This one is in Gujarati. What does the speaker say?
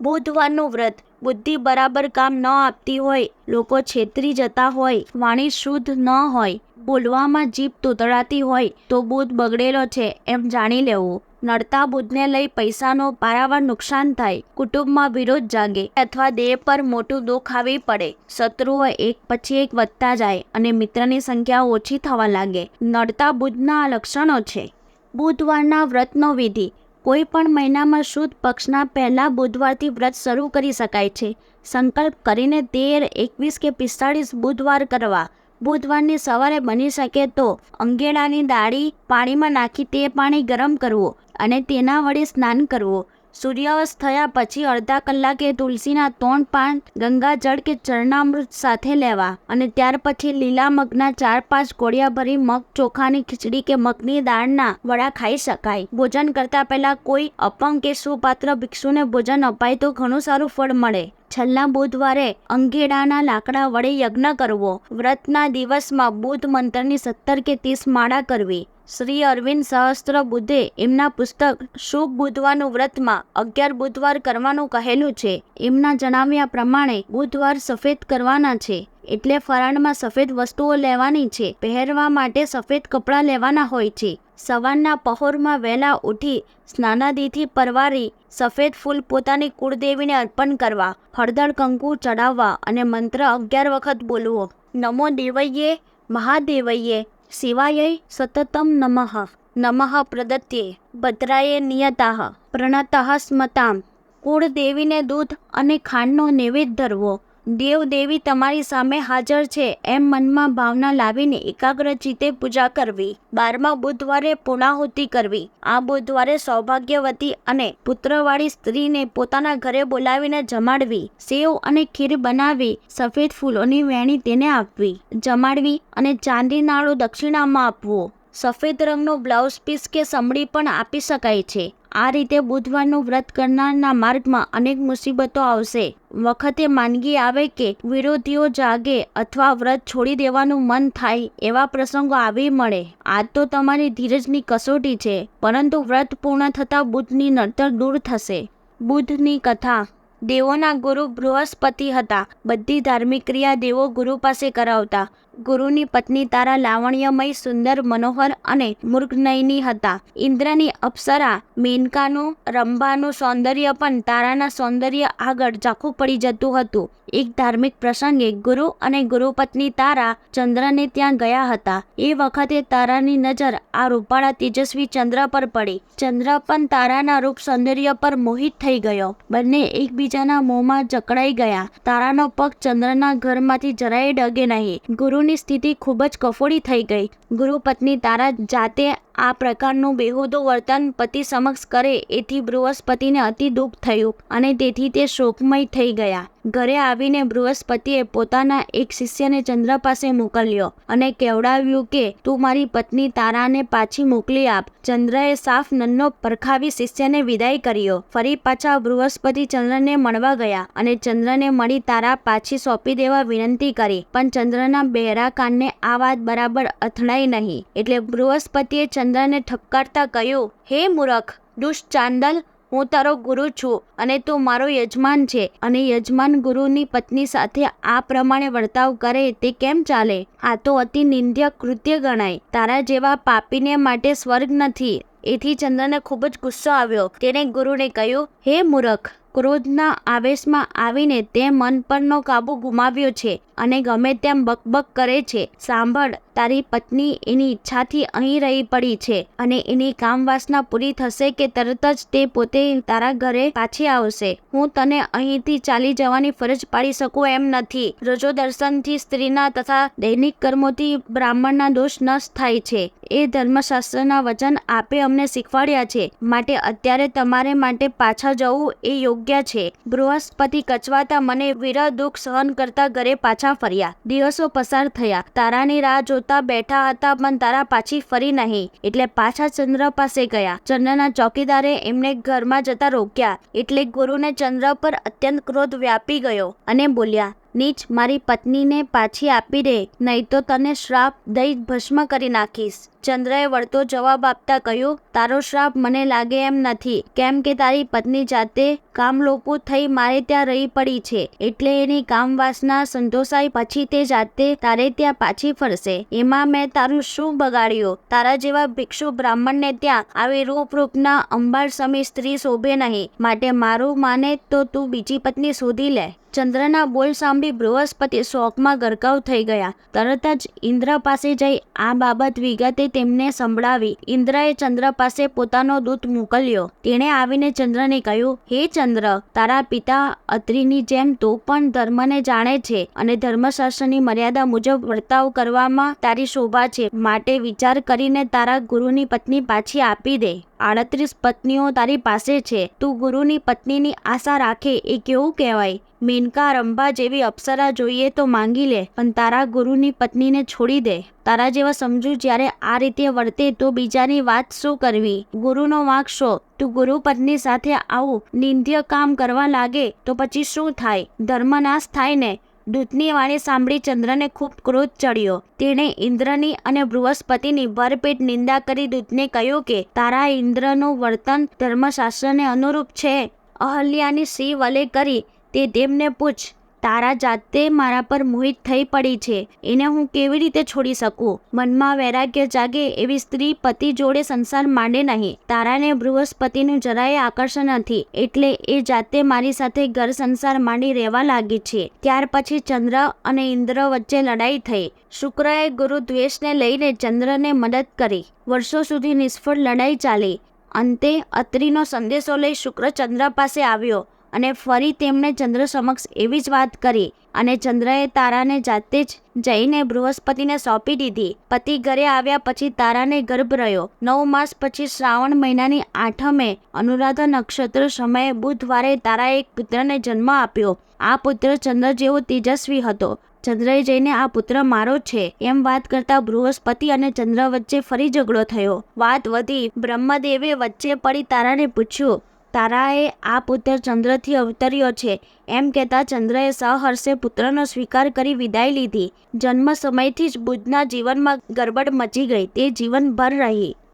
બુધવારનું વ્રત. બુદ્ધિ બરાબર કામ ન આપતી હોય, લોકો છેતરી જતા હોય, વાણી શુદ્ધ ન હોય, બોલવામાં જીભ તૂતળાતી હોય, તો બુધ બગડેલો છે એમ જાણી લેવું. નડતા બુધને લઈ પૈસાનો પારાવાર નુકસાન થાય, કુટુંબમાં વિરોધ જાગે અથવા દેહ પર મોટું દુઃખ આવી પડે. શત્રુઓ એક પછી એક વધતા જાય અને મિત્રની સંખ્યા ઓછી થવા લાગે. નડતા બુધના લક્ષણો છે. બુધવારના વ્રતનો વિધિ. કોઈ પણ મહિનામાં શુદ્ધ પક્ષના પહેલા બુધવારથી વ્રત શરૂ કરી શકાય છે. સંકલ્પ કરીને તેર, એકવીસ કે પિસ્તાળીસ બુધવાર કરવા. બુધવારની સવારે બની શકે તો અંગેડાની દાળી પાણીમાં નાખી તે પાણી ગરમ કરવું અને તેના વડે સ્નાન કરવું. સૂર્યાસ્ત થયા પછી અડધા કલાકે તુલસીના ત્રણ પાન ગંગાજળ કે ચરણામૃત સાથે લેવા અને ત્યાર પછી લીલા મગના ચાર પાંચ કોળિયા ભરી મગ ચોખાની ખીચડી કે મગની દાળના વડા ખાઈ શકાય. ભોજન કરતા પહેલા કોઈ અપંગ કે સુપાત્ર ભિક્ષુને ભોજન અપાય તો ઘણું સારું ફળ મળે. છેલ્લા બુધવારે અંગેડાના લાકડા વડે યજ્ઞ કરવો. વ્રતના દિવસમાં બુધ મંત્રની સત્તર કે ત્રીસ માળા કરવી. શ્રી અરવિંદ સહસ્ત્ર બુદ્ધે એમના પુસ્તક શુભ બુધવારનું વ્રતમાં અગિયાર બુધવાર કરવાનું કહેલું છે. એમના જણાવ્યા પ્રમાણે બુધવાર સફેદ કરવાના છે. એટલે ફરાળમાં સફેદ વસ્તુઓ લેવાની છે. પહેરવા માટે સફેદ કપડાં લેવાના હોય છે. સવારના પહોરમાં વહેલા ઉઠી સ્નાનાદિથી પરવારી સફેદ ફૂલ પોતાની કુળદેવીને અર્પણ કરવા, હળદર કંકુ ચડાવવા અને મંત્ર અગિયાર વખત બોલવો. નમો દેવૈયે મહાદેવય્યે શિવાય સતતમ નમઃ. નમઃ પ્રદત્યે ભદ્રાય નિયતા, પ્રણતઃ સ્મતામ. કુળદેવીને દૂધ અને ખાંડનો નૈવેદ્ય ધરવો. દેવ દેવી તમારી સામે હાજર છે એમ મનમાં ભાવના લાવીને એકાગ્ર ચિત્તે પૂજા કરવી. બારમા બુધવારે પૂર્ણાહુતિ કરવી. આ બુધવારે સૌભાગ્યવતી અને પુત્રવાળી સ્ત્રીને પોતાના ઘરે બોલાવીને જમાડવી. સેવ અને ખીર બનાવી સફેદ ફૂલોની વેણી તેને આપવી. જમાડવી અને ચાંદી નાળું દક્ષિણામાં આપવું. સફેદ રંગનો બ્લાઉઝ પીસ કે સમડી પણ આપી શકાય છે. આ રીતે બુધવારનું વ્રત કરનારના માર્ગમાં અનેક મુસીબતો આવશે. વખતે માંદગી આવે કે વિરોધીઓ જાગે અથવા વ્રત છોડી દેવાનું મન થાય એવા પ્રસંગો આવી મળે. આ તો તમારી ધીરજની કસોટી છે, પરંતુ વ્રત પૂર્ણ થતાં બુધની નડતર દૂર થશે. બુધની કથા દેવોના ગુરુ બૃહસ્પતિ હતા. બધી ધાર્મિક ક્રિયા દેવો ગુરુ પાસે કરાવતા. ગુરુની પત્ની તારા લાવણ્યમય, સુંદર, મનોહર અને મૃગનયની હતા. ઇન્દ્રની અપ્સરા, મેનકાનું રંભાનું સૌંદર્ય પણ તારાના સૌંદર્ય આગળ ઝાખું પડી જતું હતું. એક ધાર્મિક પ્રસંગે ગુરુ અને ગુરુપત્ની તારા ચંદ્રને ત્યાં ગયા હતા. એ વખતે તારાની નજર આ રૂપાળા તેજસ્વી ચંદ્ર પર પડી. ચંદ્ર પણ તારાના રૂપ સૌંદર્ય પર મોહિત થઈ ગયો. બંને એકબીજાના મોંમાં જકડાઈ ગયા. તારાનો પગ ચંદ્રના ઘરમાંથી જરાય ડગે નહીં. ગુરુની સ્થિતિ ખૂબ જ કફોડી થઈ ગઈ. ગુરુ પત્ની તારા જાતે આ પ્રકારનું બેહુદું વર્તન પતિ સમક્ષ કરે એથી બૃહસ્પતિને અતિ દુઃખ થયું અને તેથી તે શોકમય થઈ ગયા. ઘરે આવીને બૃહસ્પતિએ પોતાના એક શિષ્યને ચંદ્ર પાસે મોકલ્યો અને કહેવડાવ્યું કે, તું મારી પત્ની તારાને પાછી મોકલી આપ. ચંદ્રએ સાફ નન્નો પરખાવી શિષ્યને વિદાય કર્યો. ફરી પાછા બૃહસ્પતિ ચંદ્રને મળવા ગયા અને ચંદ્રને મળી તારા પાછી સોંપી દેવા વિનંતી કરી. પણ ચંદ્રના બહેરા કાનને આ વાત બરાબર અથડાઈ નહીં. એટલે બૃહસ્પતિએ ચંદ્રને ઠપકારતા કહ્યું, હે મૂરખ, દુષ્ટ ચાંદલ, હું તારો ગુરુ છું અને તું મારો યજમાન છે અને યજમાન ગુરુની પત્ની સાથે આ પ્રમાણે વર્તાવ કરે તે કેમ ચાલે? આ તો અતિ નિંદ્ય કૃત્ય ગણાય. તારા જેવા પાપીને માટે સ્વર્ગ નથી. એથી ચંદ્રને ખૂબ જ ગુસ્સો આવ્યો. તેણે ગુરુને કહ્યું, હે મૂરખ, ક્રોધના આવેશમાં આવીને તે મન પરનો કાબુ ગુમાવ્યો છે. અને ગમે તેમ બકબક કરે છે. સાંભળ, તારી પત્ની એની ઈચ્છાથી અહીં રહી પડી છે અને એની કામવાસના પૂરી થશે કે તરત જ તે પોતે તારા ઘરે પાછી આવશે. હું તને અહીંથી ચાલી જવાની ફરજ પાડી શકું એમ નથી. રજો દર્શનથી સ્ત્રીના તથા દૈનિક કર્મોથી બ્રાહ્મણના દોષ નષ્ટ થાય છે. એ ધર્મશાસ્ત્રના વચન આપે અમને શીખવાડ્યા છે. માટે અત્યારે તમારે માટે પાછા જવું એ યોગ્ય છે. બૃહસ્પતિ કચવાતા મને વિરહ દુઃખ સહન કરતા ઘરે પાછા ફર્યા. દિવસો પસાર થયા. તારાની રાહ જોતા બેઠા હતા પણ તારા પાછી ફરી નહીં. એટલે પાછા ચંદ્ર પાસે ગયા. ચંદ્રના ચોકીદારે એમને ઘરમાં જતા રોક્યા. એટલે ગુરુને ચંદ્ર પર અત્યંત ક્રોધ વ્યાપી ગયો અને બોલ્યા નીચ મારી પત્નીને પાછી આપી દે, નહીં તો તને શ્રાપ દઈ ભસ્મ કરી નાખીશ. ચંદ્રએ વળતો જવાબ આપતા કહ્યું, તારો શ્રાપ મને લાગે એમ નથી. કેમ કે તારી પત્ની જાતે કામલોપુ થઈ મારે ત્યાં રહી પડી છે. એટલે એની કામ વાસના સંતોષાય પછી તે જાતે તારે ત્યાં પાછી ફરશે. એમાં મેં તારું શું બગાડ્યું? તારા જેવા ભિક્ષુ બ્રાહ્મણને ત્યાં આવી રૂપ રૂપના અંબાળ સમી સ્ત્રી શોભે નહીં. માટે મારું માને તો તું બીજી પત્ની શોધી લે. ચંદ્રના બોલ સાંભળી બૃહસ્પતિ શોકમાં ગરકાવ થઈ ગયા. તરત જ ઇન્દ્ર પાસે જઈ આ બાબત વિગતે તેમને સંભળાવી. ઇન્દ્રએ ચંદ્ર પાસે પોતાનો દૂત મોકલ્યો. તેણે આવીને ચંદ્રને કહ્યું, હે ચંદ્ર, તારા પિતા અત્રિની જેમ તું પણ ધર્મને જાણે છે અને ધર્મશાસ્ત્રની મર્યાદા મુજબ વર્તાવ કરવામાં તારી શોભા છે. માટે વિચાર કરીને તારા ગુરુની પત્ની પાછી આપી દે. આડત્રીસ પત્નીઓ તારી પાસે છે. તું ગુરુની પત્નીની આશા રાખે એ કેવું કહેવાય? મેનકા રંભા જેવી અપ્સરા જોઈએ તો માંગી લે, પણ તારા ગુરુની પત્નીને છોડી દે. તારા જેવા સમજુ જ્યારે આ રીતે વર્તે તો બીજાની વાત શું કરવી? ગુરુનો વાંક શો. તું ગુરુ પત્ની સાથે આવું, નિંદ્ય કામ કરવા લાગે તો પછી શું થાય? ધર્મનાશ થાય ને? દૂતની વાણી સાંભળી ચંદ્રને ખૂબ ક્રોધ ચડ્યો. તેણે ઇન્દ્રની અને બૃહસ્પતિની ભરપેટ નિંદા કરી દૂતને કહ્યું કે, તારા ઇન્દ્રનું વર્તન ધર્મશાસ્ત્રને અનુરૂપ છે. અહલ્યાની સી વલે કરી, તે તેમને પૂછ. તારા જાતે મારા પર મોહિત થઈ પડી છે. એને હું કેવી રીતે છોડી શકું? મનમાં વૈરાગ્ય જાગે એવી સ્ત્રી પતિ જોડે સંસાર માંડે નહીં. તારાને બૃહસ્પતિનું જરાય આકર્ષણ નથી. એટલે એ જાતે મારી સાથે ઘર સંસાર માંડી રહેવા લાગી છે. ત્યાર પછી ચંદ્ર અને ઇન્દ્ર વચ્ચે લડાઈ થઈ. શુક્રએ ગુરુ દ્વેષને લઈને ચંદ્રને મદદ કરી. વર્ષો સુધી નિષ્ફળ લડાઈ ચાલી. અંતે અત્રિનો સંદેશો લઈ શુક્ર ચંદ્ર પાસે આવ્યો. અને ફરી તેમણે ચંદ્ર સમક્ષ એવી જ વાત કરી અને ચંદ્રએ તારાને જાતે જ જઈને બૃહસ્પતિને સોંપી દીધી. પતિ ઘરે આવ્યા પછી તારાને ગર્ભ રહ્યો. નવ માસ પછી શ્રાવણ મહિનાની આઠમે અનુરાધા નક્ષત્ર સમયે બુધવારે તારા એક પુત્રને જન્મ આપ્યો. આ પુત્ર ચંદ્ર જેવો તેજસ્વી હતો. ચંદ્રએ જઈને આ પુત્ર મારો છે એમ વાત કરતા બૃહસ્પતિ અને ચંદ્ર વચ્ચે ફરી ઝઘડો થયો. વાત વધી બ્રહ્મદેવે વચ્ચે પડી તારાને પૂછ્યું તારાએ આ પુત્ર ચંદ્રથી અવતર્યો છે. એમ કહેતા ચંદ્રએ સહર્ષે પુત્રનો સ્વીકાર કરી વિદાય લીધી. જન્મ સમયથી જ બુદ્ધના જીવનમાં ગરબડ મચી ગઈ. તે જીવનભર રહી.